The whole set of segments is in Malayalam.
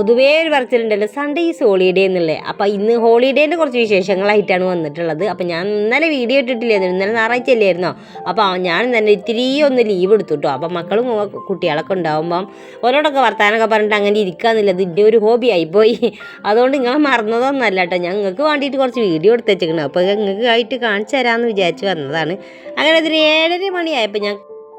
പൊതുവേ ഒരു പറച്ചിലുണ്ടല്ലോ സൺഡേ ഈസ് ഹോളിഡേ എന്നുള്ളത് അപ്പോൾ ഇന്ന് ഹോളിഡേന്റെ കുറച്ച് വിശേഷങ്ങളായിട്ടാണ് വന്നിട്ടുള്ളത്. അപ്പോൾ ഞാൻ ഇന്നലെ വീഡിയോ ഇട്ടിട്ടില്ലായിരുന്നു. ഇന്നലെ ഞായറാഴ്ച അല്ലായിരുന്നോ? അപ്പോൾ ഞാൻ തന്നെ ഇത്തിരി ഒന്ന് ലീവ് എടുത്തു കേട്ടോ അപ്പോൾ മക്കളും കുട്ടികളൊക്കെ ഉണ്ടാകുമ്പം ഓരോടൊക്കെ വർത്താനൊക്കെ പറഞ്ഞിട്ട് അങ്ങനെ ഇരിക്കാന്നുള്ളത് ഇതിന്റെ ഒരു ഹോബി ആയിപ്പോയി. അതുകൊണ്ട് നിങ്ങൾ മറന്നതൊന്നല്ല കേട്ടോ ഞാൻ നിങ്ങൾക്ക് വേണ്ടിയിട്ട് കുറച്ച് വീഡിയോ എടുത്ത് വെച്ചിരിക്കണം അപ്പോൾ നിങ്ങൾക്ക് ആയിട്ട് കാണിച്ചു തരാമെന്ന് വിചാരിച്ച് വന്നതാണ്. അങ്ങനെ ഒരു ഏഴര മണിയായപ്പോൾ ഞാൻ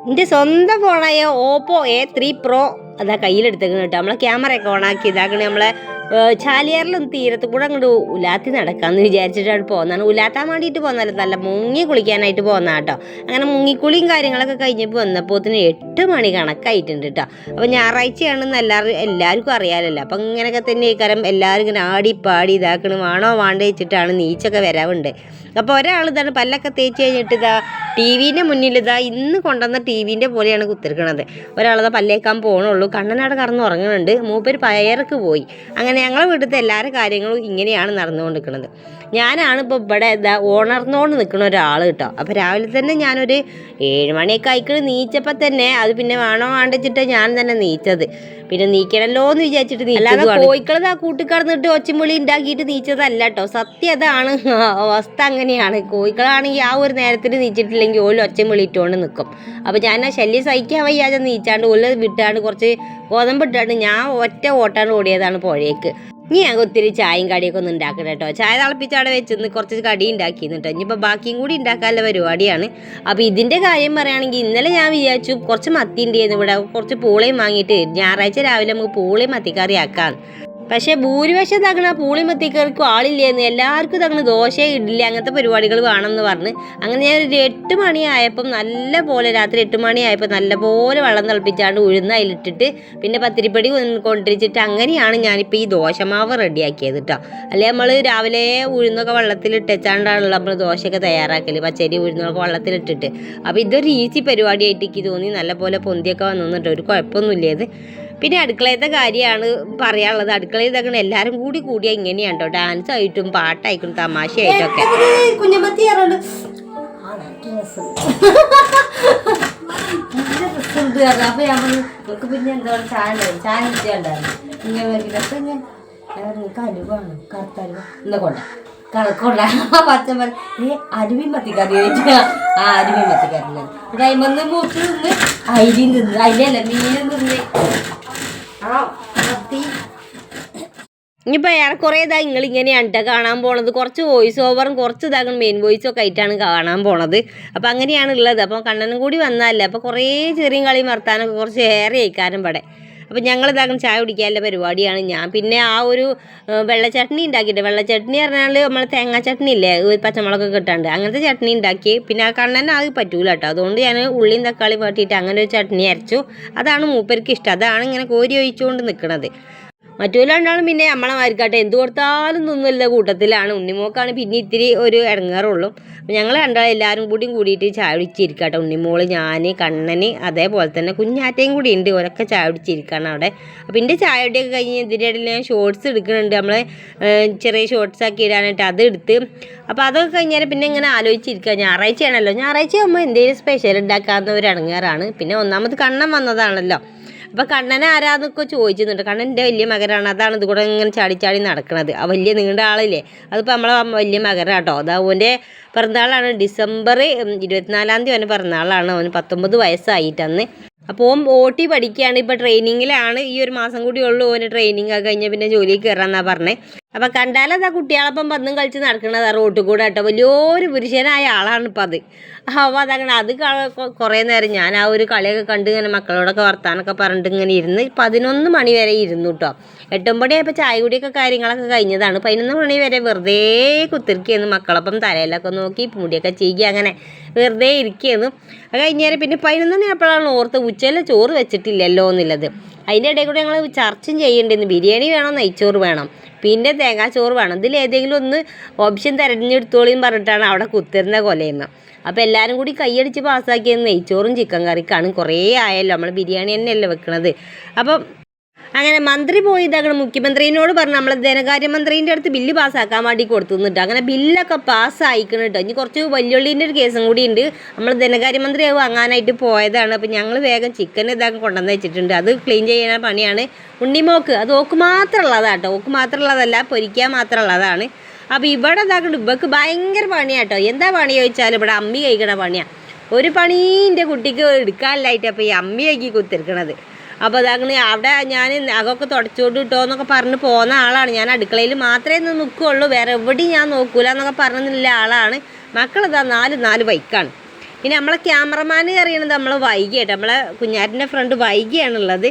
എന്റെ സ്വന്തം ഫോണായ ഓപ്പോ എ ത്രീ പ്രോ അതാ കയ്യിലെടുത്തേക്കണം കേട്ടോ. നമ്മളെ ക്യാമറ ഒക്കെ ഓണാക്കി ഇതാക്കണേ നമ്മളെ ഏഹ്, ചാലിയാറിലും തീരത്ത് കൂടെ അങ്ങോട്ട് ഉലാത്തി നടക്കാമെന്ന് വിചാരിച്ചിട്ടാണ് പോകുന്നതാണ് ഉലാത്താൻ വേണ്ടിയിട്ട് പോകുന്നതല്ല നല്ല മുങ്ങി കുളിക്കാനായിട്ട് പോകുന്ന കേട്ടോ അങ്ങനെ മുങ്ങിക്കുളിയും കാര്യങ്ങളൊക്കെ കഴിഞ്ഞപ്പോൾ വന്നപ്പോത്തിന് എട്ട് മണി കണക്കായിട്ടുണ്ട് കേട്ടോ അപ്പോൾ ഞായറാഴ്ചയാണെന്ന് എല്ലാവരും എല്ലാവർക്കും അറിയാമല്ലോ അപ്പം ഇങ്ങനെയൊക്കെ തന്നെ ഈ കാരം എല്ലാവരും ഇങ്ങനെ ആടി പാടി ഇതാക്കണം. വേണോ വേണ്ട വെച്ചിട്ടാണ് നീച്ചൊക്കെ വരാവുണ്ട്. അപ്പോൾ ഒരാൾ ഇതാണ് പല്ലൊക്കെ തേച്ച് കഴിഞ്ഞിട്ട് ഇതാ ടി വിന്റെ മുന്നിൽ ഇതാ ഇന്ന് കൊണ്ടുവന്ന ടി വിന്റെ പോലെയാണ് കുത്തിരിക്കണത്. ഒരാളത് പല്ലേക്കാൻ പോകണുള്ളൂ കണ്ണനാട് കടന്ന് ഉറങ്ങുന്നുണ്ട് മൂപ്പര് പയർക്ക് പോയി. അങ്ങനെ ഞങ്ങളെ വീട്ടിലത്തെ എല്ലാവരുടെ കാര്യങ്ങളും ഇങ്ങനെയാണ് നടന്നുകൊണ്ടിരിക്കുന്നത്. ഞാനാണ് ഇപ്പോൾ ഇവിടെ ഇതാ ഉണർന്നുകൊണ്ട് നിൽക്കുന്ന ഒരാൾ കേട്ടോ. അപ്പോൾ രാവിലെ തന്നെ ഞാനൊരു ഏഴ് മണിയൊക്കെ ആയിക്കൾ നീച്ചപ്പോൾ തന്നെ അത് പിന്നെ വേണോ വേണ്ടിച്ചിട്ട് ഞാൻ തന്നെ നീച്ചത്. പിന്നെ നീക്കണല്ലോ എന്ന് വിചാരിച്ചിട്ട് അല്ലാതെ കോഴിക്കളത് ആ കൂട്ടിക്കടന്നിട്ട് ഒച്ചമുളി ഉണ്ടാക്കിയിട്ട് നീച്ചതല്ല കേട്ടോ സത്യം അതാണ്. അവസ്ഥ അങ്ങനെയാണ്. കോഴിക്കളാണെങ്കിൽ ആ ഒരു നേരത്തിന് നീച്ചിട്ടില്ലെങ്കിൽ ഓൽ ഒച്ചമുളി ഇട്ടുകൊണ്ട് നിൽക്കും അപ്പോൾ ഞാൻ ആ ശല്യം സഹിക്കാൻ വയ്യാതെ നീച്ചാണ്ട് ഓൽ വിട്ടാണ്ട് കുറച്ച് ഗോതമ്പ് ഇട്ടാണ്ട് ഞാൻ ഒറ്റ ഓട്ടാണ്ട് ഓടിയതാണ് പുഴയ്ക്ക് ഇനി ഞങ്ങൾ ഒത്തിരി ചായയും കടിയൊക്കെ ഒന്ന് ഉണ്ടാക്കണം കേട്ടോ. ചായ തിളപ്പിച്ച് അവിടെ വെച്ചിരുന്ന് കുറച്ച് കടി ഉണ്ടാക്കിയിരുന്നു കേട്ടോ. ഇനിയിപ്പോൾ ബാക്കിയും കൂടി ഉണ്ടാക്കാനുള്ള പരിപാടിയാണ്. അപ്പോൾ ഇതിന്റെ കാര്യം പറയുകയാണെങ്കിൽ ഇന്നലെ ഞാൻ വിചാരിച്ചു കുറച്ച് മത്തി ഉണ്ടായിരുന്നു ഇവിടെ കുറച്ച് പൂളയും വാങ്ങിയിട്ട് ഞായറാഴ്ച രാവിലെ നമുക്ക് പൂളയും മത്തിക്കറി ആക്കാം. പക്ഷേ ഭൂരിപക്ഷം തകണ പൂളി ആളില്ലേന്ന് എല്ലാവർക്കും തകണ ദോശ ഇഡ്ഡലി അങ്ങനത്തെ പരിപാടികൾ വേണമെന്ന് പറഞ്ഞ് അങ്ങനെ ഞാൻ ഒരു എട്ട് മണിയായപ്പം നല്ല പോലെ രാത്രി എട്ട് മണിയായപ്പോൾ നല്ല പോലെ വെള്ളം തിളപ്പിച്ചാണ്ട് ഉഴുന്ന് അതിലിട്ടിട്ട് പിന്നെ പത്തിരിപ്പടി കൊണ്ടിരിച്ചിട്ട് അങ്ങനെയാണ് ഞാനിപ്പോൾ ഈ ദോശമാവ് റെഡിയാക്കിയത് കേട്ടോ അല്ലെ നമ്മൾ രാവിലെ ഉഴുന്നൊക്കെ വെള്ളത്തിലിട്ടാണ്ടാണല്ലോ നമ്മൾ ദോശയൊക്കെ തയ്യാറാക്കൽ പച്ചരി ഉഴുന്നൊക്കെ വെള്ളത്തിലിട്ടിട്ട്. അപ്പോൾ ഇതൊരു ഈസി പരിപാടിയായിട്ട് എനിക്ക് തോന്നി. നല്ല പോലെ പൊന്തിയൊക്കെ വന്നിട്ട് ഒരു കുഴപ്പമൊന്നുമില്ല ഇത്. പിന്നെ അടുക്കളയത്തെ കാര്യമാണ് പറയാനുള്ളത്. അടുക്കളയിൽ ഇതൊക്കെ എല്ലാവരും കൂടി കൂടിയാൽ ഇങ്ങനെയാണ് കേട്ടോ ഡാൻസ് ആയിട്ടും പാട്ടായിട്ടും തമാശയായിട്ടൊക്കെ. അപ്പൊ ഞാൻ നിങ്ങൾക്ക് പിന്നെ എന്താ പറയുക ചായ ഉണ്ടായിരുന്നു ചായ കുടിച്ചുണ്ടായിരുന്നു ഇങ്ങനെ നോക്കിയിട്ട് ഞാൻ നിങ്ങൾക്ക് അലുവാണ്. കറുത്ത അലുവ. ഇന്ന് കൊണ്ട. കണക്കൊണ്ട പച്ച പറ നീ അരുവി മത്തിക്കറി ചോദിച്ചാ ആ അരുവി മത്തിക്കറി കൈമന്ന് മൂത്ത് നിന്ന് അരി നിന്ന് അരിയല്ല മീനും മത്തി ഇനിയിപ്പോൾ ഏറെക്കുറെ ഇതാ നിങ്ങൾ ഇങ്ങനെയാണ് കേട്ടോ കാണാൻ പോണത്. കുറച്ച് വോയിസ് ഓവറും കുറച്ച് ഇതാകും മെയിൻ വോയിസും ഒക്കെ ആയിട്ടാണ് കാണാൻ പോണത്. അപ്പോൾ അങ്ങനെയാണ് ഉള്ളത്. അപ്പോൾ കണ്ണനും കൂടി വന്നാലേ അപ്പോൾ കുറേ ചെറിയ കളിയും വർത്താനൊക്കെ കുറച്ച് ഏറെ ആയിക്കാനും ഇവിടെ. അപ്പോൾ ഞങ്ങൾ ഇതാകും ചായ കുടിക്കാനുള്ള പരിപാടിയാണ് ഞാൻ. പിന്നെ ആ ഒരു വെള്ളച്ചട്നി വെള്ള ചട്നി ഉണ്ടാക്കിയിട്ട് വെള്ള ചട്നി പറഞ്ഞാൽ നമ്മൾ തേങ്ങാ ചട്നി ഇല്ലേ? പച്ചമുളക് ഇട്ടാണ്ട് അങ്ങനത്തെ ചട്നി ഉണ്ടാക്കി. പിന്നെ ആ കണ്ണൻ ആകെ പറ്റൂല കേട്ടോ. അതുകൊണ്ട് ഞാൻ ഉള്ളിയും തക്കാളി വാട്ടിയിട്ട് അങ്ങനെ ഒരു ചട്നി അരച്ചു. അതാണ് മൂപ്പർക്ക് ഇഷ്ടം. അതാണ് ഇങ്ങനെ കോരി ഒഴിച്ചുകൊണ്ട് നിൽക്കുന്നത് മറ്റു രണ്ടാളും പിന്നെ നമ്മളെ മാരിക്കാട്ടെ എന്ത് കൊടുത്താലും തിന്നില്ല കൂട്ടത്തിലാണ്. ഉണ്ണിമോക്കാണ് പിന്നെ ഇത്തിരി ഒരു ഇറങ്ങാറുള്ളൂ അപ്പം ഞങ്ങൾ രണ്ടാളും എല്ലാവരും കൂടിയും കൂടിയിട്ട് ചായ കുടിച്ചിരിക്കട്ടെ. ഉണ്ണിമോൾ ഞാൻ കണ്ണന് അതേപോലെ തന്നെ കുഞ്ഞാറ്റയും കൂടി ഉണ്ട്. ഓരൊക്കെ ചായ കുടിച്ചിരിക്കുകയാണ് അവിടെ. അപ്പം എന്റെ ചായ ഒടിയൊക്കെ കഴിഞ്ഞ് ഇതിന്റെ ഇടയിൽ ഞാൻ ഷോർട്സ് എടുക്കുന്നുണ്ട്. നമ്മളെ ചെറിയ ഷോർട്സ് ആക്കി ഇടാനായിട്ട് അത് എടുത്ത്. അപ്പോൾ അതൊക്കെ കഴിഞ്ഞാൽ പിന്നെ ഇങ്ങനെ ആലോചിച്ചിരിക്കുക ഞായറാഴ്ചയാണല്ലോ. ഞായറാഴ്ച ആകുമ്പോൾ എന്തെങ്കിലും സ്പെഷ്യൽ ഉണ്ടാക്കാവുന്ന ഒരു ഇറങ്ങാറാണ് പിന്നെ ഒന്നാമത് കണ്ണൻ വന്നതാണല്ലോ. അപ്പൊ കണ്ണനെ ആരാന്നൊക്കെ ചോദിച്ചിട്ടുണ്ട് കണ്ണൻ എന്റെ വലിയ മകനാണ്. അതാണ് ഇത് കൂടെ ഇങ്ങനെ ചാടി ചാടി നടക്കുന്നത് ആ വലിയ നീണ്ട ആളില്ലേ? അതിപ്പോൾ നമ്മളെ വലിയ മകനാണ് കേട്ടോ അത് അവന്റെ പിറന്നാളാണ്. ഡിസംബർ ഇരുപത്തിനാലാം തീയതി അവന്റെ പിറന്നാളാണ്. അവന് പത്തൊമ്പത് വയസ്സായിട്ടന്ന് അപ്പോൾ ഓൻ ഓട്ടി പഠിക്കുകയാണ് ഇപ്പോൾ ട്രെയിനിങ്ങിലാണ് ഈ ഒരു മാസം കൂടി ഉള്ളൂ ഓന് ട്രെയിനിങ് ഒക്കെ കഴിഞ്ഞാൽ പിന്നെ ജോലിയിൽ കയറാന്നാണ് പറഞ്ഞത് അപ്പം കണ്ടാലതാ കുട്ടികളപ്പം പന്നും കളിച്ച് നടക്കണത്? റോട്ടിൽ കൂടെ കേട്ടോ. വലിയൊരു പുരുഷനായ ആളാണ് ഇപ്പം അത്. അപ്പോൾ അതങ്ങനെ അത് കുറേ നേരം ഞാൻ ആ ഒരു കളിയൊക്കെ കണ്ട് ഇങ്ങനെ മക്കളോടൊക്കെ വർത്താനൊക്കെ പറഞ്ഞിട്ട് ഇങ്ങനെ ഇരുന്ന് പതിനൊന്ന് മണി വരെ ഇരുന്നു കേട്ടോ. എട്ടുമ്പടിയായപ്പോൾ ചായ കുടിയൊക്കെ കാര്യങ്ങളൊക്കെ കഴിഞ്ഞതാണ്. പതിനൊന്ന് മണി വരെ വെറുതെ കുത്തിരിക്കുകയെന്ന് മക്കളൊപ്പം തലയിലൊക്കെ നോക്കി മുടിയൊക്കെ ചെയ്യുക അങ്ങനെ വെറുതെ ഇരിക്കുന്നു. അത് കഴിഞ്ഞേരം പിന്നെ പതിനൊന്ന് മണി ആയപ്പോഴാണ് ഓർത്ത് ഉച്ചയിൽ ചോറ് വെച്ചിട്ടില്ലല്ലോ എന്നുള്ളത് അതിന്റെ ഇടയിൽ കൂടെ ഞങ്ങൾ ചർച്ചയും ചെയ്യേണ്ടിയിരുന്നു. ബിരിയാണി വേണം നെയ്ച്ചോറ് വേണം. പിന്നെ തേങ്ങാ ചോറ് വേണം. ഇതിൽ ഏതെങ്കിലും ഒന്ന് ഓപ്ഷൻ തിരഞ്ഞെടുത്തോളിയും പറഞ്ഞിട്ടാണ് അവിടെ കുത്തിരുന്ന കൊലയെന്ന്. അപ്പോൾ എല്ലാവരും കൂടി കൈയടിച്ച് പാസ്സാക്കിയത് നെയ്ച്ചോറും ചിക്കൻ കറിക്കാണ് കുറേ ആയല്ലോ. നമ്മൾ ബിരിയാണി തന്നെയല്ലേ വെക്കണത്. അപ്പം അങ്ങനെ മന്ത്രി പോയി ഇതാക്കണം മുഖ്യമന്ത്രിനോട് പറഞ്ഞു നമ്മളെ ധനകാര്യമന്ത്രിന്റെ അടുത്ത് ബില്ല് പാസ്സാക്കാൻ വേണ്ടി കൊടുത്തു നിന്നിട്ട് അങ്ങനെ ബില്ലൊക്കെ പാസ്സായിക്കണം കേട്ടോ ഇനി കുറച്ച് വല്യുള്ളീന്റെ ഒരു കേസും കൂടി ഉണ്ട്. നമ്മൾ ധനകാര്യമന്ത്രി വാങ്ങാനായിട്ട് പോയതാണ്. അപ്പം ഞങ്ങൾ വേഗം ചിക്കൻ ഇതാക്കി കൊണ്ടുവന്ന് വെച്ചിട്ടുണ്ട്. അത് ക്ലീൻ ചെയ്യുന്ന പണിയാണ്. ഉണ്ണിമോക്ക് അത് ഓക്ക് മാത്രമുള്ളതാണ് കേട്ടോ ഓക്ക് മാത്രമുള്ളതല്ല പൊരിക്കാൻ മാത്രമുള്ളതാണ്. അപ്പോൾ ഇവിടെ ഇതാക്കണ്ട് ഇവക്ക് ഭയങ്കര പണിയാട്ടോ എന്താ പണി ചോദിച്ചാൽ ഇവിടെ അമ്മി കഴിക്കണ പണിയാണ് ഒരു പണീന്റെ കുട്ടിക്ക് എടുക്കാനില്ലായിട്ട് അപ്പോൾ ഈ അമ്മി കഴിക്കി കുത്തിരിക്കണത്. അപ്പോൾ അതങ്ങനെ അവിടെ ഞാൻ അതൊക്കെ തുടച്ചുകൊണ്ട് കിട്ടോ എന്നൊക്കെ പറഞ്ഞ് പോകുന്ന ആളാണ്. ഞാൻ അടുക്കളയിൽ മാത്രമേ നിന്ന് നിൽക്കുകയുള്ളൂ വേറെ എവിടെയും ഞാൻ നോക്കൂല എന്നൊക്കെ പറഞ്ഞില്ല ആളാണ്. മക്കളിതാ നാല് നാല് ബൈക്കാണ്. പിന്നെ നമ്മളെ ക്യാമറമാന് അറിയണത് നമ്മളെ വൈകിയായിട്ട്. നമ്മളെ കുഞ്ഞാറ്റിന്റെ ഫ്രണ്ട് വൈകിയാണുള്ളത്.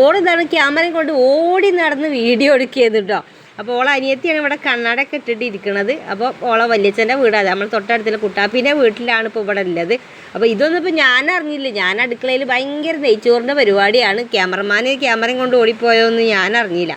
ഓടിതാണ് ക്യാമറയും കൊണ്ട് ഓടി നടന്ന് വീഡിയോ എടുക്കിയത് കേട്ടോ. അപ്പോൾ ഓളെ അനിയത്തിയാണ് ഇവിടെ കണ്ണാടൊക്കെ ഇട്ടിട്ട് ഇരിക്കുന്നത് അപ്പോൾ ഓളെ വല്യച്ഛന്റെ വീടാണ് നമ്മൾ തൊട്ടടുത്തുള്ള കുട്ടാപ്പീന്റെ വീട്ടിലാണ് ഇപ്പോൾ ഇവിടെ ഉള്ളത്. അപ്പോൾ ഇതൊന്നും ഇപ്പോൾ ഞാൻ അറിഞ്ഞില്ല. ഞാൻ അടുക്കളയിൽ ഭയങ്കര നെയ്ച്ചോറിന്റെ പരിപാടിയാണ്. ക്യാമറമാൻ ക്യാമറയും കൊണ്ട് ഓടിപ്പോയോന്ന് ഞാൻ അറിഞ്ഞില്ല.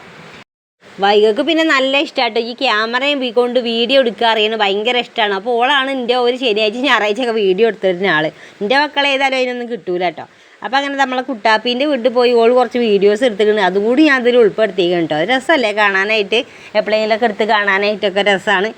വൈകക്ക് പിന്നെ നല്ല ഇഷ്ടമാട്ടോ ഈ ക്യാമറയും പോയി കൊണ്ട് വീഡിയോ എടുക്കുക അറിയണത് ഭയങ്കര ഇഷ്ടമാണ് അപ്പോൾ ഓളാണ് എന്റെ ഒരു ശനിയാഴ്ച ഞായറാഴ്ച ഒക്കെ വീഡിയോ എടുത്തിരുന്ന ആൾ എന്റെ മക്കളെ ഏതായാലും അതിനൊന്നും കിട്ടൂല കേട്ടോ അപ്പോൾ അങ്ങനെ നമ്മളെ കുട്ടാപ്പീന്റെ വീട്ടിൽ പോയി ഓൾ കുറച്ച് വീഡിയോസ് എടുത്തിട്ടുണ്ട്. അതുകൂടി ഞാൻ അതിൽ ഉൾപ്പെടുത്തിക്കണം കേട്ടോ. രസമല്ലേ കാണാനായിട്ട്? എപ്പോഴെങ്കിലുമൊക്കെ എടുത്ത് കാണാനായിട്ടൊക്കെ രസമാണ്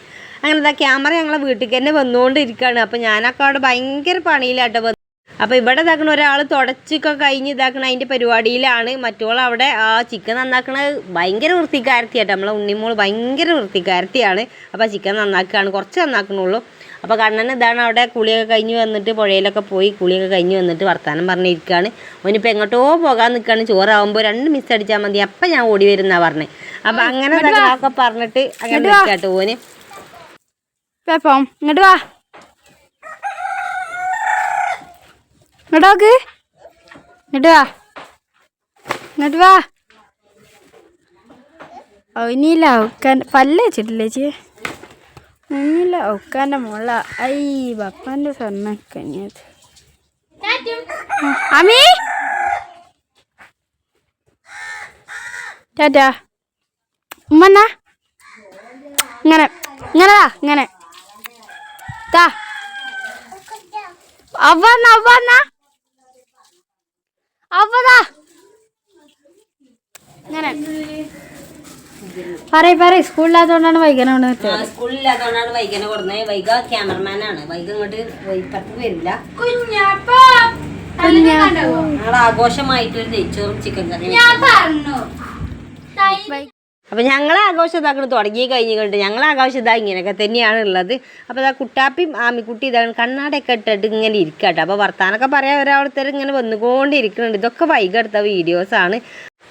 അങ്ങനെ എന്താ ക്യാമറ ഞങ്ങളെ വീട്ടിൽ തന്നെ വന്നുകൊണ്ടിരിക്കുകയാണ് അപ്പോൾ ഞാനൊക്കെ അവിടെ ഭയങ്കര പണിയിലാട്ടോ വന്നു. അപ്പോൾ ഇവിടെ ഇതാക്കണ ഒരാൾ തുടച്ചൊക്കെ കഴിഞ്ഞ് ഇതാക്കണ അതിന്റെ പരിപാടിയിലാണ്. മറ്റോൾ അവിടെ ആ ചിക്കൻ നന്നാക്കണത് ഭയങ്കര വൃത്തിക്കാരത്തിയാട്ടോ. നമ്മളെ ഉണ്ണിമോൾ ഭയങ്കര വൃത്തിക്കാരത്തിയാണ്. അപ്പോൾ ചിക്കൻ നന്നാക്കുകയാണ്. കുറച്ച് നന്നാക്കണുള്ളൂ. അപ്പോൾ കണ്ണൻ ഇതാണ് അവിടെ കുളിയൊക്കെ കഴിഞ്ഞ് വന്നിട്ട് പുഴയിലൊക്കെ പോയി കുളിയൊക്കെ കഴിഞ്ഞ് വന്നിട്ട് വർത്തമാനം പറഞ്ഞിരിക്കുകയാണ് അവനിപ്പോൾ എങ്ങോട്ടോ പോകാൻ നിൽക്കുകയാണ് ചോറാവുമ്പോൾ രണ്ട് മിസ് അടിച്ചാൽ മതി. അപ്പം ഞാൻ ഓടി വരുന്നാ പറഞ്ഞ്. അപ്പം അങ്ങനെ ഒക്കെ പറഞ്ഞിട്ട് അങ്ങനെ നിൽക്കാട്ടോ ഓന്. ഇങ്ങോട്ട് വാ. ഇങ്ങോട്ട് നോക്ക് ഇങ്ങോട്ട് വാ. ഇങ്ങോട്ട് വാ. ഓ ഇനിയില്ല. പല്ല വെച്ചിട്ടില്ലേ ചേ ഒന്നില്ല ഔക്കാന്റെ മോള. ഐ പപ്പാന്റെ സ്വർണ കഞ്ഞത് അമ്മി ടാറ്റാ. ഉമ്മന്നാ ഇങ്ങനെ ഇങ്ങനെ താ ഇങ്ങനെ. താ അവന്ന അവന്ന അവതാ ഇങ്ങനെ. പറയ് പറയ. സ്കൂളില്ലാത്തോണ്ടാണ് വൈകനെ കൊണ്ട് നിർത്തിയത്. സ്കൂളില്ലാത്തതുകൊണ്ടാണ് വൈകനെ കൊടുന്നത് വൈക ക്യാമറമാനാണ് വൈക ഇങ്ങോട്ട് ഇപ്പുറത്ത് വരില്ല. ഞങ്ങൾ ആഘോഷമായിട്ട് ഒരു നെയ്ച്ചോറും ചിക്കൻ കറിയും അപ്പൊ ഞങ്ങളെ ആഘോഷം ഇതാക്കണ തുടങ്ങി കഴിഞ്ഞ് കണ്ട് ഞങ്ങൾ ആഘോഷം ഇതാ ഇങ്ങനെയൊക്കെ തന്നെയാണ് ഉള്ളത്. അപ്പോൾ ഇതാ കുട്ടാപ്പിയും ആമിക്കുട്ടി ഇതാണ് കണ്ണാടൊക്കെ ഇട്ടിട്ട് ഇങ്ങനെ ഇരിക്കട്ടെ. അപ്പോൾ വർത്താനൊക്കെ പറയാൻ ഒരാളത്തർ ഇങ്ങനെ വന്നുകൊണ്ടിരിക്കുന്നുണ്ട്. ഇതൊക്കെ വൈകെടുത്ത വീഡിയോസാണ്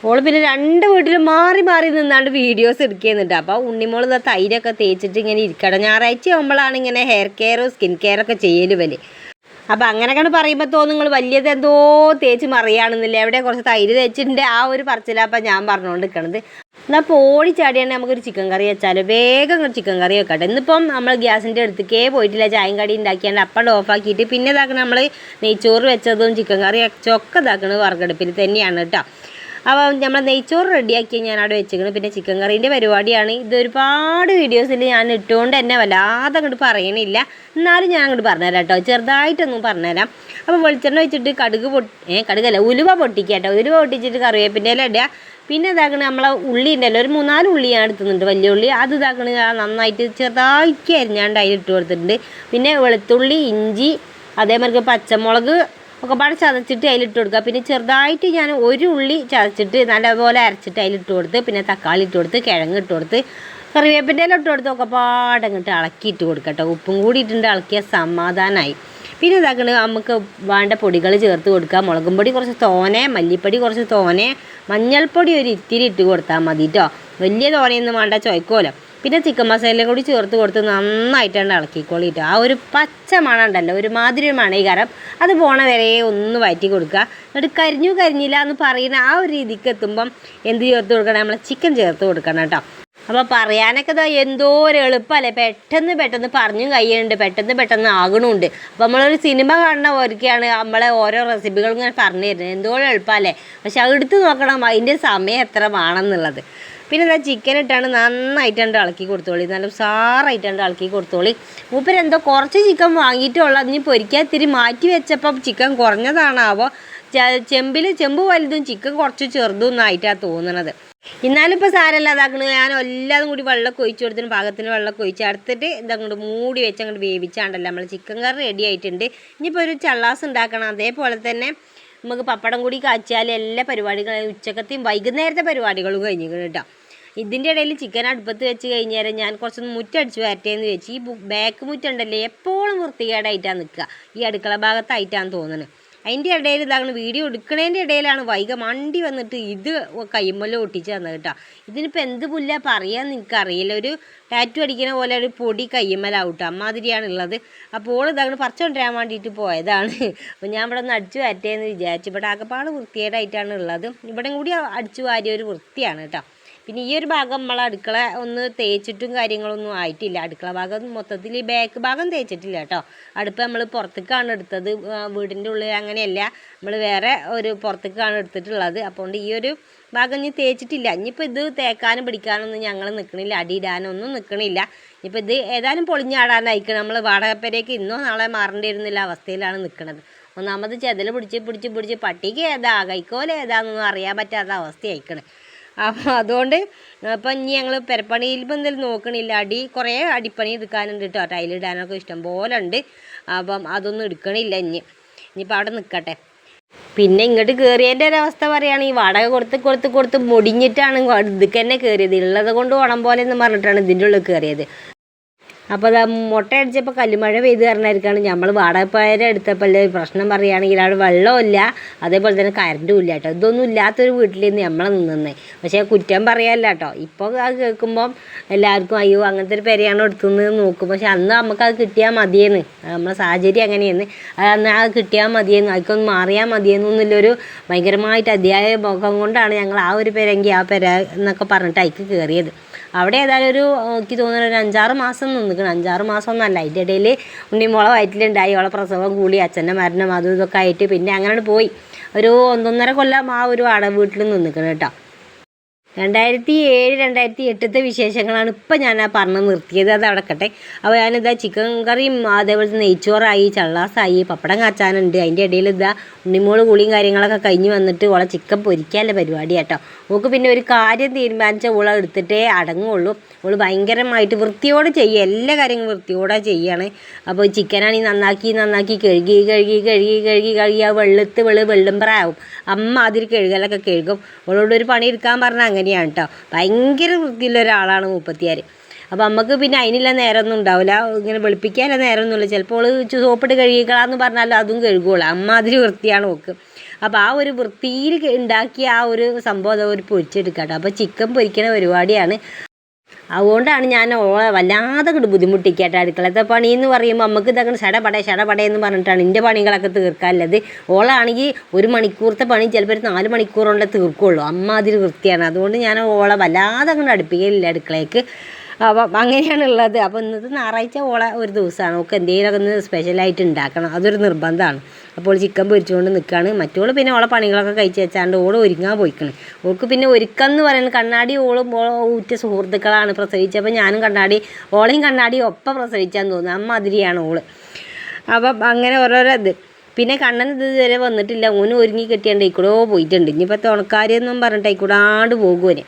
ഓൾ പിന്നെ രണ്ട് വീട്ടിലും മാറി മാറി നിന്നാണ്ട് വീഡിയോസ് എടുക്കുന്നുണ്ട് അപ്പോൾ ഉണ്ണിമോൾ ഇതാ തൈരൊക്കെ തേച്ചിട്ട് ഇങ്ങനെ ഇരിക്കണം. ഞായറാഴ്ച ആകുമ്പോഴാണ് ഇങ്ങനെ ഹെയർ കെയറും സ്കിൻ കെയറൊക്കെ ചെയ്യൽ വലിയ അപ്പം അങ്ങനെയൊക്കെ പറയുമ്പോൾ നിങ്ങൾ വലിയത് എന്തോ തേച്ച് മറിയാണെന്നില്ല? എവിടെ കുറച്ച് തൈര് തേച്ചിട്ടുണ്ട്. ആ ഒരു പറച്ചിലപ്പം ഞാൻ പറഞ്ഞുകൊണ്ട് നിൽക്കണത് എന്നാൽ പോടി ഓടിച്ചാടിയാണെങ്കിൽ നമുക്കൊരു ചിക്കൻ കറി വെച്ചാൽ വേഗം ചിക്കൻ കറി വെക്കട്ടെ. ഇന്നിപ്പം നമ്മൾ ഗ്യാസിന്റെ അടുത്തേക്കേ പോയിട്ടില്ല. ചായം കടി ഉണ്ടാക്കിയാണ്ട് അപ്പം ഓഫാക്കിയിട്ട് പിന്നെ ഇതാക്കണം നമ്മൾ നെയ്ച്ചോറ് വെച്ചതും ചിക്കൻ കറി വെച്ചൊക്കെ ഇതാക്കണത് വറുകടുപ്പിൽ തന്നെയാണ് കേട്ടോ. അപ്പോൾ നമ്മൾ നെയ്ച്ചോറ് റെഡിയാക്കി ഞാൻ അവിടെ വെച്ചിരിക്കുന്നത് പിന്നെ ചിക്കൻ കറീന്റെ പരിപാടിയാണ്. ഇത് ഒരുപാട് വീഡിയോസിൽ ഞാൻ ഇട്ടുകൊണ്ട് തന്നെ വല്ലാതെ അങ്ങോട്ട് പറയണില്ല. എന്നാലും ഞാൻ അങ്ങോട്ട് പറഞ്ഞുതരാം കേട്ടോ ചെറുതായിട്ടൊന്നും പറഞ്ഞുതരാം. അപ്പോൾ വെളിച്ചെണ്ണ വെച്ചിട്ട് കടുക് പൊട്ടി ഏ കടുകല്ല ഉലുവ പൊട്ടിക്കുക കേട്ടോ ഉലുവ പൊട്ടിച്ചിട്ട് കറിവേപ്പിന്റെ ഇല ഇടുക. പിന്നെ ഇതാക്കണ നമ്മളെ ഉള്ളി ഉണ്ടല്ലോ ഒരു മൂന്നാൽ ഉള്ളി ഞാൻ എടുത്തുന്നുണ്ട് വലിയ ഉള്ളി. അത് ഇതാക്കണ നന്നായിട്ട് ചെറുതായിട്ട് അരിഞ്ഞാണ്ട് അതിൽ ഇട്ട് കൊടുത്തിട്ടുണ്ട്. പിന്നെ വെളുത്തുള്ളി ഇഞ്ചി അതേമാതിരി പച്ചമുളക് ഒക്കെ പാടെ ചതച്ചിട്ട് അതിലിട്ട് കൊടുക്കുക. പിന്നെ ചെറുതായിട്ട് ഞാൻ ഒരു ഉള്ളി ചതച്ചിട്ട് നല്ലപോലെ അരച്ചിട്ട് അതിലിട്ട് കൊടുത്ത് പിന്നെ തക്കാളി ഇട്ട് കൊടുത്ത് കിഴങ്ങ് ഇട്ട് കൊടുത്ത് കറിവേപ്പിന്റെ ഇല ഇട്ട് കൊടുത്ത് ഒക്കെ പാടെ അങ്ങോട്ട് ഇളക്കിയിട്ട് കൊടുക്കട്ടോ ഉപ്പും കൂടി ഇട്ടിട്ട് ഇളക്കിയ സമാധാനമായി പിന്നെ ഇതാക്കണ നമുക്ക് വേണ്ട പൊടികൾ ചേർത്ത് കൊടുക്കുക. മുളകും പൊടി കുറച്ച് തോനെ മല്ലിപ്പൊടി കുറച്ച് തോനെ മഞ്ഞൾപ്പൊടി ഒരു ഇത്തിരി ഇട്ട് കൊടുത്താൽ മതി കേട്ടോ വലിയ തോനെയൊന്നും വേണ്ട ചോയ്ക്കോലോ. പിന്നെ ചിക്കൻ മസാലയും കൂടി ചേർത്ത് കൊടുത്ത് നന്നായിട്ടാണ് ഇളക്കിക്കോളിട്ടോ. ആ ഒരു പച്ച മണം ഉണ്ടല്ലോ ഒരു മാതിരി മണീകാരം. അത് പോണ വരെ ഒന്ന് വയറ്റി കൊടുക്കുക. എന്നിട്ട് കരിഞ്ഞു കരിഞ്ഞില്ല എന്ന് പറയുന്ന ആ ഒരു രീതിക്ക് എത്തുമ്പം എന്ത് ചേർത്ത് കൊടുക്കണം? നമ്മൾ ചിക്കൻ ചേർത്ത് കൊടുക്കണം കേട്ടോ. അപ്പോൾ പറയാനൊക്കെ ഇതാ എന്തോ ഒരു എളുപ്പമല്ലേ പെട്ടെന്ന് പെട്ടെന്ന് പറഞ്ഞും കഴിയുന്നുണ്ട് പെട്ടെന്ന് പെട്ടെന്ന് ആകണമുണ്ട് അപ്പോൾ നമ്മളൊരു സിനിമ കാണുന്ന പോലെയൊക്കെയാണ് നമ്മളെ ഓരോ റെസിപ്പികളും ഇങ്ങനെ പറഞ്ഞു തരുന്നത്. എന്തോ എളുപ്പമല്ലേ പക്ഷെ അത് എടുത്ത് നോക്കണം. അതിന്റെ സമയം എത്ര വേണമെന്നുള്ളത് പിന്നെ എന്താ ചിക്കൻ ഇട്ടാണ് നന്നായിട്ടാണ്ട് ഇളക്കി കൊടുത്തോളി. നല്ല ഉസാറായിട്ടാണ്ട് ഇളക്കി കൊടുത്തോളി. മൂപ്പര് എന്തോ കുറച്ച് ചിക്കൻ വാങ്ങിയിട്ടുള്ളൂ. അതിന് പൊരിക്കാൻ ഇത്തിരി മാറ്റി വെച്ചപ്പം ചിക്കൻ കുറഞ്ഞതാണാവോ? ചെമ്പിൽ ചെമ്പ് വലുതും ചിക്കൻ കുറച്ച് ചെറുതും ഒന്നായിട്ടാണ് തോന്നണത്. ഇപ്പോൾ സാരല്ല അതാക്കണ് ഞാൻ എല്ലാതും കൂടി വെള്ളമൊക്കെ ഒഴിച്ചു കൊടുത്തിട്ട് പാകത്തിന് വെള്ളമൊക്കെ അടുത്തിട്ട് ഇതങ്ങോട്ട് മൂടി വെച്ച് അങ്ങോട്ട് വേവിച്ചാണ്ടല്ലോ. നമ്മൾ ചിക്കൻ കറി റെഡി ആയിട്ടുണ്ട്. ഇനിയിപ്പോൾ ഒരു ചള്ളാസ് ഉണ്ടാക്കണം. അതേപോലെ തന്നെ നമുക്ക് പപ്പടം കൂടി കാച്ചിയാൽ എല്ലാ പരിപാടികളും ഉച്ചക്കത്തെയും വൈകുന്നേരത്തെ പരിപാടികളും കഴിഞ്ഞിരിക്കണം കേട്ടോ. ഇതിന്റെ ഇടയിൽ ചിക്കൻ അടുപ്പത്ത് വെച്ച് കഴിഞ്ഞാൽ ഞാൻ കുറച്ചൊന്ന് മുറ്റടിച്ച് വരട്ടേന്ന് വെച്ച് ഈ ബാക്ക് മുറ്റുണ്ടല്ലേ എപ്പോഴും വൃത്തികേടായിട്ടാണ് നിൽക്കുക. ഈ അടുക്കള ഭാഗത്തായിട്ടാണ് തോന്നുന്നത് അതിന്റെ ഇടയിൽ ഇതാണ് വീഡിയോ എടുക്കണതിന്റെ ഇടയിലാണ് വൈക മണ്ടി വന്നിട്ട് ഇത് കയ്യുമ്മല്ലോ ഒട്ടിച്ച് തന്നത് കേട്ടോ. ഇതിനിപ്പോൾ എന്ത് പുല്ല പറയാന്ന് എനിക്കറിയില്ല. ഒരു ടാറ്റു അടിക്കുന്ന പോലെ ഒരു പൊടി കയ്യുമ്മലാവട്ടോ അമ്മാതിരിയാണ് ഉള്ളത് അപ്പോൾ ഇതാണ് പറിച്ചുകൊണ്ടിരാൻ വേണ്ടിയിട്ട് പോയതാണ്. അപ്പോൾ ഞാൻ ഇവിടെ ഒന്ന് അടിച്ചു വാറ്റേന്ന് വിചാരിച്ചു. ഇവിടെ ആകെപ്പാട് വൃത്തികേടായിട്ടാണ് ഉള്ളത്. ഇവിടെയും കൂടി അടിച്ചു വാരിയ ഒരു വൃത്തിയാണ് കേട്ടോ. പിന്നെ ഈ ഒരു ഭാഗം നമ്മൾ അടുക്കള ഒന്ന് തേച്ചിട്ടും കാര്യങ്ങളൊന്നും ആയിട്ടില്ല. അടുക്കള ഭാഗം മൊത്തത്തിൽ ഈ ബാക്ക് ഭാഗം തേച്ചിട്ടില്ല കേട്ടോ. അടുപ്പ് നമ്മൾ പുറത്തേക്കാണ് എടുത്തത്. വീടിന്റെ ഉള്ളിൽ അങ്ങനെയല്ല. നമ്മൾ വേറെ ഒരു പുറത്തേക്കാണ് എടുത്തിട്ടുള്ളത്. അപ്പോൾ ഈ ഒരു ഭാഗം ഇനി തേച്ചിട്ടില്ല. ഇനിയിപ്പോൾ ഇത് തേക്കാനും പിടിക്കാനൊന്നും ഞങ്ങൾ നിൽക്കണില്ല അടിയിടാനൊന്നും നിൽക്കണില്ല ഇനിയിപ്പോൾ ഇത് ഏതായാലും പൊളിഞ്ഞാടാനായിരിക്കണം നമ്മൾ വാടകപ്പേരേക്ക് ഇന്നോ നാളെ മാറേണ്ടി വരുന്നില്ല അവസ്ഥയിലാണ് നിൽക്കുന്നത് ഒന്നാമത് ചെതൽ പിടിച്ച് പിടിച്ച് പിടിച്ച് പട്ടിക്ക് ഏതാ കൈക്കോല ഏതാണെന്നൊന്നും അറിയാൻ പറ്റാത്ത അവസ്ഥയായിക്കണേ. അപ്പോൾ അതുകൊണ്ട് അപ്പം ഇനി ഞങ്ങൾ പെരപ്പണിയിൽ ഇപ്പം എന്തെങ്കിലും നോക്കണില്ല. അടി കുറേ അടിപ്പണി എടുക്കാനുണ്ട് കേട്ടോ ടൈലിടാനൊക്കെ ഇഷ്ടം പോലെ ഉണ്ട് അപ്പം അതൊന്നും എടുക്കണില്ല ഇനി. ഇനിയിപ്പോൾ അവിടെ നിൽക്കട്ടെ പിന്നെ ഇങ്ങോട്ട് കയറിയതിന്റെ ഒരവസ്ഥ പറയുകയാണെങ്കിൽ വാടക കൊടുത്ത് കൊടുത്ത് കൊടുത്ത് മുടിഞ്ഞിട്ടാണ് ഇതൊക്കെ തന്നെ കയറിയത് ഉള്ളത് കൊണ്ട് ഓണം പോലെ എന്ന് പറഞ്ഞിട്ടാണ് ഇതിന്റെ ഉള്ളിൽ കയറിയത് അപ്പോൾ അത് മുട്ട അടിച്ചപ്പോൾ കല്ലുമഴ പെയ്ത് കാരണമായിരിക്കാണ് നമ്മൾ വാടകപ്പേരെ എടുത്തപ്പോൾ പ്രശ്നം പറയുകയാണെങ്കിൽ അവിടെ വെള്ളമില്ല അതേപോലെ തന്നെ കറണ്ടും ഇല്ല കേട്ടോ. ഇതൊന്നും ഇല്ലാത്തൊരു വീട്ടിൽ നിന്ന് നമ്മളെ നിന്നേ. പക്ഷേ കുറ്റം പറയാല്ല കേട്ടോ. ഇപ്പോൾ അത് കേൾക്കുമ്പം എല്ലാവർക്കും അയ്യോ അങ്ങനത്തെ ഒരു പെരയാണോ എടുത്തുനിന്ന് നോക്കും. പക്ഷെ അന്ന് നമുക്ക് അത് കിട്ടിയാൽ മതിയെന്ന്. നമ്മളെ സാഹചര്യം അങ്ങനെയെന്ന് അന്ന് അത് കിട്ടിയാൽ മതിയെന്ന്. അതിക്കൊന്ന് മാറിയാൽ മതിയെന്നൊന്നുമില്ലൊരു ഭയങ്കരമായിട്ട് അതിയായ മുഖം കൊണ്ടാണ് ഞങ്ങൾ ആ ഒരു പെരെങ്കിൽ ആ പെര എന്നൊക്കെ പറഞ്ഞിട്ട് അതിക്ക് കയറിയത് അവിടെ ഏതായാലും ഒരു എനിക്ക് തോന്നുന്നു ഒരു അഞ്ചാറ് മാസം നിന്നിക്കണം. അഞ്ചാറ് മാസം ഒന്നല്ല അതിന്റെ ഇടയിൽ ഉണ്ണിമോളെ വയറ്റിലുണ്ടായി. അവളെ പ്രസവം കൂടി അച്ഛന്റെ മരണം അതും ഇതൊക്കെ ആയിട്ട് പിന്നെ അങ്ങനെ പോയി. ഒരു ഒന്നൊന്നര കൊല്ലം ആ ഒരു വാടക വീട്ടിൽ നിന്നിക്കണം കേട്ടോ. രണ്ടായിരത്തി ഏഴ് രണ്ടായിരത്തി എട്ടത്തെ വിശേഷങ്ങളാണ് ഇപ്പം ഞാൻ ആ പറഞ്ഞ് നിർത്തിയത്. അത് അടക്കട്ടെ അപ്പോൾ ഞാനിതാ ചിക്കൻ കറിയും അതേപോലെ നെയ്ച്ചോറായി ചള്ളാസായി പപ്പടം കാച്ചാനുണ്ട്. അതിന്റെ ഇടയിൽ ഇതാ ഉണ്ണിമോൾ കുളിയും കാര്യങ്ങളൊക്കെ കഴിഞ്ഞ് വന്നിട്ട് ഓളെ ചിക്കൻ പൊരിക്കാനുള്ള പരിപാടി കേട്ടോ ഓൾക്ക് പിന്നെ ഒരു കാര്യം തീരുമാനിച്ച ഓളെ എടുത്തിട്ടേ അടങ്ങുള്ളൂ. ഓൾ ഭയങ്കരമായിട്ട് വൃത്തിയോടെ ചെയ്യുക. എല്ലാ കാര്യങ്ങളും വൃത്തിയോടെ ചെയ്യാണ്. അപ്പോൾ ചിക്കനാണെങ്കിൽ നന്നാക്കി നന്നാക്കി കഴുകി കഴുകി കഴുകി കഴുകി കഴുകി. ആ വെള്ളത്ത് വെള്ളം വെള്ളുമ്പറാവും അമ്മ അതിൽ കഴുകലൊക്കെ കഴുകും. ഓളോട് ഒരു പണി എടുക്കാൻ പറഞ്ഞാൽ അങ്ങനെയാണ് കേട്ടോ ഭയങ്കര വൃത്തിയുള്ള ഒരാളാണ് മുപ്പത്തിയാറ് അപ്പോൾ നമുക്ക് പിന്നെ അതിനുള്ള നേരമൊന്നും ഉണ്ടാവില്ല ഇങ്ങനെ വെളുപ്പിക്കാനുള്ള നേരമൊന്നുമില്ല ചിലപ്പോൾ സോപ്പിട്ട് കഴുകിക്കളാന്ന് പറഞ്ഞാലും അതും കഴുകുള്ളൂ. അമ്മാതിരി വൃത്തിയാണ് നോക്ക് അപ്പോൾ ആ ഒരു വൃത്തിയിൽ ഉണ്ടാക്കിയ ആ ഒരു സംഭവം അത് ഒരു പൊരിച്ചെടുക്കാട്ടോ. അപ്പോൾ ചിക്കൻ പൊരിക്കണ പരിപാടിയാണ്. അതുകൊണ്ടാണ് ഞാൻ ഓളെ വല്ലാതെ കിട്ടും ബുദ്ധിമുട്ടിക്കാട്ടെ അടുക്കളത്തെ പണി എന്ന് പറയുമ്പോൾ നമുക്ക് ഇതൊക്കെ ശടപടേ ശടപടേ എന്ന് പറഞ്ഞിട്ടാണ് എന്റെ പണികളൊക്കെ തീർക്കാനുള്ളത്. ഓളാണെങ്കിൽ ഒരു മണിക്കൂറത്തെ പണി ചിലപ്പോൾ ഒരു നാല് മണിക്കൂറുകൊണ്ടേ കൊണ്ട് തീർക്കുള്ളൂ. അമ്മ അതിൽ വൃത്തിയാണ്. അതുകൊണ്ട് ഞാൻ ഓളെ വല്ലാതെ അങ്ങനെ അടുപ്പിക്കലില്ല അടുക്കളയ്ക്ക് അപ്പം അങ്ങനെയാണ് ഉള്ളത് അപ്പോൾ ഇന്നത്തെ ഞായറാഴ്ച ഓളെ ഒരു ദിവസമാണ്. ഓൾക്ക് എന്തെങ്കിലുമൊക്കെ ഒന്ന് സ്പെഷ്യലായിട്ട് ഉണ്ടാക്കണം. അതൊരു നിർബന്ധമാണ്. അപ്പോൾ ചിക്കൻ പൊരിച്ചുകൊണ്ട് നിൽക്കുകയാണ് മറ്റോൾ പിന്നെ ഓളെ പണികളൊക്കെ കഴിച്ച് വെച്ചാണ്ട് ഓൾ ഒരുങ്ങാൻ പോയിക്കണ്. ഓൾക്ക് പിന്നെ ഒരുക്കം പറയുന്നത് കണ്ണാടി ഓളും ഊറ്റ സുഹൃത്തുക്കളാണ് പ്രസവിച്ചപ്പോൾ ഞാനും കണ്ണാടി ഓളെയും കണ്ണാടി ഒപ്പം പ്രസവിച്ചാന്ന് തോന്നുന്നു. അമ്മാതിരിയാണ് ഓൾ. അപ്പം അങ്ങനെ ഓരോരോ ഇത്. പിന്നെ കണ്ണൻ ഇത് ഇതുവരെ വന്നിട്ടില്ല. ഓന് ഒരുങ്ങി കെട്ടിയാണ്ട് ഇക്കൂടോ പോയിട്ടുണ്ട്. ഇനിയിപ്പോൾ തുണക്കാരെന്നും പറഞ്ഞിട്ട് ഇക്കൂടാണ്ട് പോകുവന്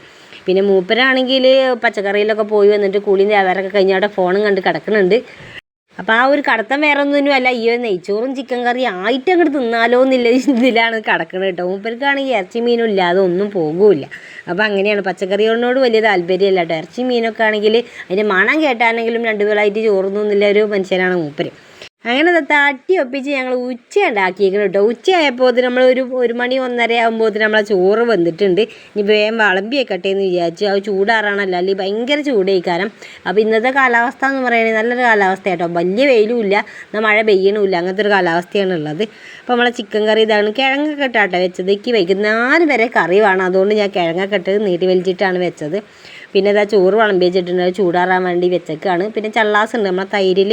പിന്നെ മൂപ്പരാണെങ്കിൽ പച്ചക്കറിയിലൊക്കെ പോയി വന്നിട്ട് കൂളിയും വ്യാപാരമൊക്കെ കഴിഞ്ഞ് അവിടെ ഫോണും കണ്ട് കിടക്കുന്നുണ്ട്. അപ്പോൾ ആ ഒരു കടത്തം വേറെ ഒന്നും അല്ല ഈ നെയ്ച്ചോറും ചിക്കൻ കറി ആയിട്ട് അങ്ങോട്ട് തിന്നാലോ എന്നുള്ള ഇതിലാണ് കിടക്കുന്നത് കേട്ടോ. മൂപ്പർക്കാണെങ്കിൽ ഇറച്ചി മീനും ഇല്ലാതെ ഒന്നും പോകില്ല. അപ്പോൾ അങ്ങനെയാണ്. പച്ചക്കറികളോട് വലിയ താല്പര്യമല്ല കേട്ടോ. ഇറച്ചി മീനൊക്കെ ആണെങ്കിൽ അതിന്റെ മണം കേട്ടാണെങ്കിലും രണ്ടു ചോറൊന്നും ചോറുന്നില്ല ഒരു മനുഷ്യനാണ് മൂപ്പര്. അങ്ങനെ തട്ടി ഒപ്പിച്ച് ഞങ്ങൾ ഉച്ച ഉണ്ടാക്കിയിരിക്കണം കേട്ടോ. ഉച്ചയായപ്പോൾ നമ്മൾ ഒരു ഒരു മണി ഒന്നര ആകുമ്പോൾ നമ്മളെ ചോറ് വന്നിട്ടുണ്ട് ഇനി വേഗം വിളമ്പി വെക്കട്ടെ എന്ന് വിചാരിച്ചു. അത് ചൂടാറാണല്ലോ. അല്ലെങ്കിൽ ഭയങ്കര ചൂടേക്കാരം. അപ്പോൾ ഇന്നത്തെ കാലാവസ്ഥ എന്ന് പറയുന്നത് നല്ലൊരു കാലാവസ്ഥ കേട്ടോ. വലിയ വെയിലും ഇല്ല എന്നാൽ മഴ പെയ്യണമില്ല. അങ്ങനത്തെ ഒരു കാലാവസ്ഥയാണ് ഉള്ളത്. അപ്പോൾ നമ്മളെ ചിക്കൻ കറി ഇതാണ്. കിഴങ്ങൊക്കെ ഇട്ടാട്ടോ വെച്ചത്. എനിക്ക് വൈകുന്നേരം വരെ കറി വേണം. അതുകൊണ്ട് ഞാൻ കിഴങ്ങൊക്കെ ഇട്ട് നീട്ടി വലിച്ചിട്ടാണ് വെച്ചത്. പിന്നെ ഇതാ ചോറ് വിളമ്പി വെച്ചിട്ടുണ്ട് ചൂടാറാൻ വേണ്ടി വെച്ചേക്കാണ്. പിന്നെ ചള്ളാസ് ഉണ്ട് നമ്മളെ തൈരിൽ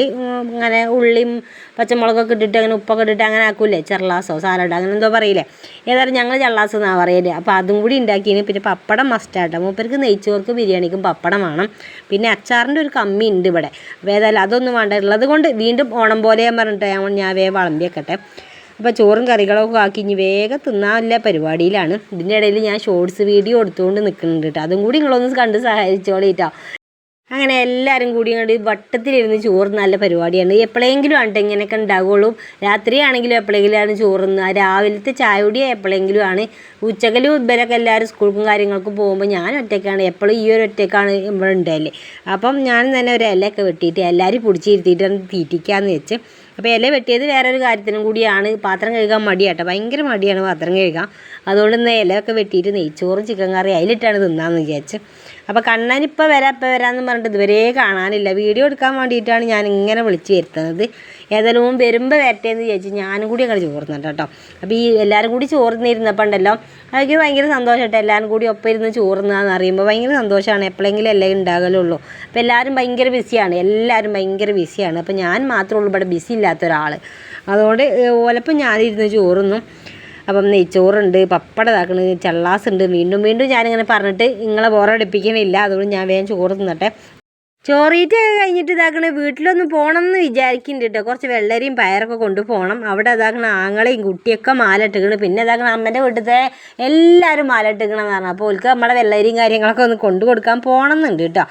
അങ്ങനെ ഉള്ളിയും പച്ചമുളകൊക്കെ ഇട്ടിട്ട് അങ്ങനെ ഉപ്പൊക്കെ ഇട്ടിട്ട് അങ്ങനെ ആക്കൂലേ ചെറലാസോ സാലഡ് അങ്ങനെ എന്തോ പറയില്ലേ? ഏതായാലും ഞങ്ങൾ ചള്ളാസ് എന്നാണ് പറയൽ. അപ്പോൾ അതും കൂടി ഉണ്ടാക്കിയതിന് പിന്നെ പപ്പടം മസ്റ്റാട്ടോ. മൂപ്പർക്ക് നെയ്ച്ചോർക്ക് ബിരിയാണിക്കും പപ്പടം വേണം. പിന്നെ അച്ചാറിന്റെ ഒരു കമ്മി ഉണ്ട് ഇവിടെ. അപ്പോൾ ഏതായാലും അതൊന്നും വേണ്ട. ഉള്ളത് കൊണ്ട് വീണ്ടും ഓണം പോലെ പറഞ്ഞിട്ട്. ഞാൻ ഞാൻ വേ വിളമ്പി വെക്കട്ടെ അപ്പോൾ ചോറും കറികളൊക്കെ ആക്കി ഇനി വേഗം തിന്നാനുള്ള പരിപാടിയിലാണ്. ഇതിന്റെ ഇടയിൽ ഞാൻ ഷോർട്സ് വീഡിയോ എടുത്തുകൊണ്ട് നിൽക്കുന്നുണ്ട് കേട്ടോ. അതും കൂടി നിങ്ങളൊന്ന് കണ്ട് സഹായിച്ചോളിട്ടോ അങ്ങനെ എല്ലാവരും കൂടി കണ്ട് വട്ടത്തിലിരുന്ന് ചോറ് നല്ല പരിപാടിയാണ്. എപ്പോഴെങ്കിലും ആണ് ഇങ്ങനെയൊക്കെ ഉണ്ടാവുള്ളൂ. രാത്രിയാണെങ്കിലും ആണ് ചോറുന്ന രാവിലത്തെ ചായ എപ്പോഴെങ്കിലും ആണ്. ഉച്ചക്കലും ഇവരൊക്കെ എല്ലാവരും സ്കൂൾക്കും കാര്യങ്ങൾക്കും പോകുമ്പോൾ ഞാൻ ഒറ്റയ്ക്കാണ്. എപ്പോഴും ഈ ഒരു ഒറ്റയ്ക്കാണ് ഇവിടെ ഉണ്ടായില്ലേ അപ്പം ഞാൻ തന്നെ ഒരു ഇലയൊക്കെ വെട്ടിയിട്ട് എല്ലാവരും പിടിച്ചിരുത്തിയിട്ട് തീറ്റിക്കാന്ന് വെച്ച് അപ്പോൾ ഇല വെട്ടിയത് ഒരു കാര്യത്തിനും കൂടിയാണ്. പാത്രം കഴുകാൻ മടിയാട്ടോ. ഭയങ്കര മടിയാണ് പാത്രം കഴുകാൻ. അതുകൊണ്ട് ഇന്ന് ഇലയൊക്കെ വെട്ടിയിട്ട് നെയ്ച്ചോറും ചിക്കൻ കറി അതിലിട്ടാണ് തിന്നാന്ന് വിചാരിച്ച്. അപ്പോൾ കണ്ണൻ ഇപ്പോൾ വരാം ഇപ്പോൾ വരാമെന്ന് പറഞ്ഞിട്ട് ഇതുവരെ കാണാനില്ല. വീഡിയോ എടുക്കാൻ വേണ്ടിയിട്ടാണ് ഞാൻ ഇങ്ങനെ വിളിച്ച് വരുത്തുന്നത്. ഏതായാലും വരുമ്പോൾ വരട്ടെ എന്ന് വിചാരിച്ച് ഞാനും കൂടി അങ്ങനെ ചോറുന്നുണ്ട് കേട്ടോ. അപ്പോൾ ഈ എല്ലാവരും കൂടി ചോറുന്നിരുന്നപ്പോൾ ഉണ്ടല്ലോ അതൊക്കെ ഭയങ്കര സന്തോഷമായിട്ട് എല്ലാവരും കൂടി ഒപ്പം ഇരുന്ന് ചോറുന്നാന്ന് അറിയുമ്പോൾ ഭയങ്കര സന്തോഷമാണ് എപ്പോഴെങ്കിലും എല്ലാം ഉണ്ടാകലുള്ളൂ അപ്പോൾ എല്ലാവരും ഭയങ്കര ബിസിയാണ്. എല്ലാവരും ഭയങ്കര ബിസിയാണ്. അപ്പോൾ ഞാൻ മാത്രമേ ഉള്ളൂ. ഇവിടെ ബിസി ഇല്ലാത്ത ഒരാൾ അതുകൊണ്ട് ഓലപ്പം ഞാനിരുന്ന് ചോറുന്നു. അപ്പം നെയ്ച്ചോറുണ്ട് പപ്പട ഇതാക്കണ് ചള്ളാസ് ഉണ്ട്. വീണ്ടും വീണ്ടും ഞാനിങ്ങനെ പറഞ്ഞിട്ട് നിങ്ങളെ ബോറടിപ്പിക്കണില്ല. അതുകൊണ്ട് ഞാൻ വേഗം ചോറ് തിന്നട്ടെ. ചോറീറ്റ് കഴിഞ്ഞിട്ട് ഇതാക്കണേ വീട്ടിലൊന്ന് പോകണം എന്ന് വിചാരിക്കുന്നുണ്ട് കേട്ടോ കുറച്ച് വെള്ളരിയും പയറൊക്കെ കൊണ്ടുപോകണം അവിടെ ഇതാക്കണ ആങ്ങളെയും കുട്ടിയൊക്കെ മാലട്ടിക്കണം പിന്നെ ഇതാക്കണ അമ്മന്റെ വീട്ടിലത്തെ എല്ലാവരും മാലട്ടിക്കണം എന്ന് പറഞ്ഞു. അപ്പോൾ ഓൽക്ക് നമ്മളെ വെള്ളരിയും കാര്യങ്ങളൊക്കെ ഒന്ന് കൊണ്ടു കൊടുക്കാൻ പോകണം എന്നുണ്ട് കേട്ടോ.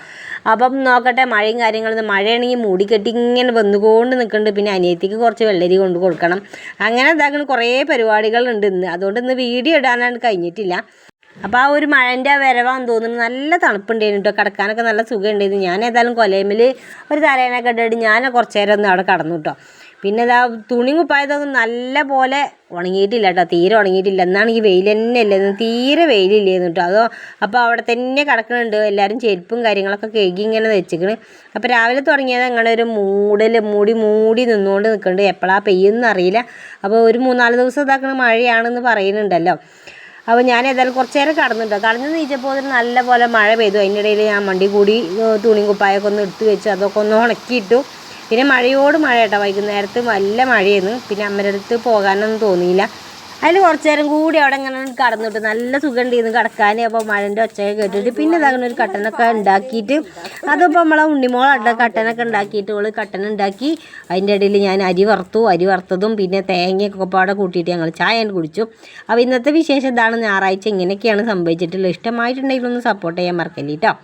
അപ്പം നോക്കട്ടെ മഴയും കാര്യങ്ങളൊന്നും മഴയാണെങ്കിൽ മൂടിക്കെട്ടി ഇങ്ങനെ വന്നുകൊണ്ട് നിൽക്കുന്നുണ്ട് പിന്നെ അനിയത്തിക്ക് കുറച്ച് വെള്ളരി കൊണ്ട് കൊടുക്കണം. അങ്ങനെ ഇതാക്കണ കുറേ പരിപാടികളുണ്ട് ഇന്ന്. അതുകൊണ്ട് ഇന്ന് വീഡിയോ ഇടാനാണ് കഴിഞ്ഞിട്ടില്ല. അപ്പോൾ ആ ഒരു മഴന്റെ വരവാന്ന് തോന്നുന്നു. നല്ല തണുപ്പുണ്ടായിരുന്നു കേട്ടോ കിടക്കാനൊക്കെ നല്ല സുഖം ഉണ്ടായിരുന്നു ഞാൻ ഏതായാലും കൊലയമ്മിൽ ഒരു തലേനൊക്കെ ഇട്ടിട്ട് ഞാൻ കുറച്ച് നേരം ഒന്ന് അവിടെ കടന്നു കേട്ടോ പിന്നെ ഇതാ തുണി കുപ്പായതൊന്നും നല്ല പോലെ ഉണങ്ങിയിട്ടില്ല കേട്ടോ തീരെ ഉണങ്ങിയിട്ടില്ല. എന്നാണ് ഈ വെയിൽ തന്നെ ഇല്ലെന്ന് തീരെ വെയിലില്ലേന്ന് കേട്ടോ അതോ അപ്പോൾ അവിടെ തന്നെ കിടക്കുന്നുണ്ട് എല്ലാവരും ചെരുപ്പും കാര്യങ്ങളൊക്കെ കേക്ക് ഇങ്ങനെ വെച്ചിക്കണ്. അപ്പോൾ രാവിലെ തുടങ്ങിയത് അങ്ങനെ ഒരു മൂടൽ മൂടി മൂടി നിന്നുകൊണ്ട് നിൽക്കുന്നുണ്ട് എപ്പോഴാണ് പെയ്യുമെന്ന് അറിയില്ല അപ്പോൾ ഒരു മൂന്നാൽ ദിവസം ഇതാക്കണ മഴയാണെന്ന് പറയുന്നുണ്ടല്ലോ. അപ്പോൾ ഞാൻ ഏതായാലും കുറച്ച് നേരം കടന്നിട്ടോ. കടന്ന് നീച്ചപ്പോൾ ഒരു നല്ല പോലെ മഴ പെയ്തു. അതിന്റെ ഇടയിൽ ഞാൻ വണ്ടി കൂടി തുണിയും കുപ്പായൊക്കെ ഒന്ന് എടുത്ത് വെച്ച്. അതൊക്കെ ഒന്ന് ഉണക്കിയിട്ടു. പിന്നെ മഴയോട് മഴ കേട്ടോ വൈകുന്നേരത്ത് നല്ല മഴയായിരുന്നു. പിന്നെ അമ്മയുടെ അടുത്ത് പോകാനൊന്നും തോന്നിയില്ല. അതിൽ കുറച്ച് നേരം കൂടി അവിടെ ഇങ്ങനെ കടന്നിട്ട് നല്ല സുഖം ഉണ്ടായിരുന്നു കിടക്കാൻ അപ്പോൾ മഴന്റെ ഒച്ചയൊക്കെ കേട്ടിട്ട് പിന്നെ ഇതാകുന്ന ഒരു കട്ടനൊക്കെ ഉണ്ടാക്കിയിട്ട് അതിപ്പോൾ നമ്മളെ ഉണ്ണിമോളുടെ കട്ടനൊക്കെ ഉണ്ടാക്കിയിട്ട് ഓൾ കട്ടൻ ഉണ്ടാക്കി. അതിന്റെ ഇടയിൽ ഞാൻ അരി വറുത്തു അരി വറുത്തതും പിന്നെ തേങ്ങയൊക്കെ പാടെ കൂട്ടിയിട്ട് ഞങ്ങൾ ചായ കുടിച്ചു. അപ്പോൾ ഇന്നത്തെ വിശേഷം ഇതാണ് ഞായറാഴ്ച ഇങ്ങനെയൊക്കെയാണ് സംഭവിച്ചിട്ടുള്ളത്. ഇഷ്ടമായിട്ടുണ്ടെങ്കിൽ ഒന്ന് സപ്പോർട്ട് ചെയ്യാൻ മറക്കല്ലേ കേട്ടോ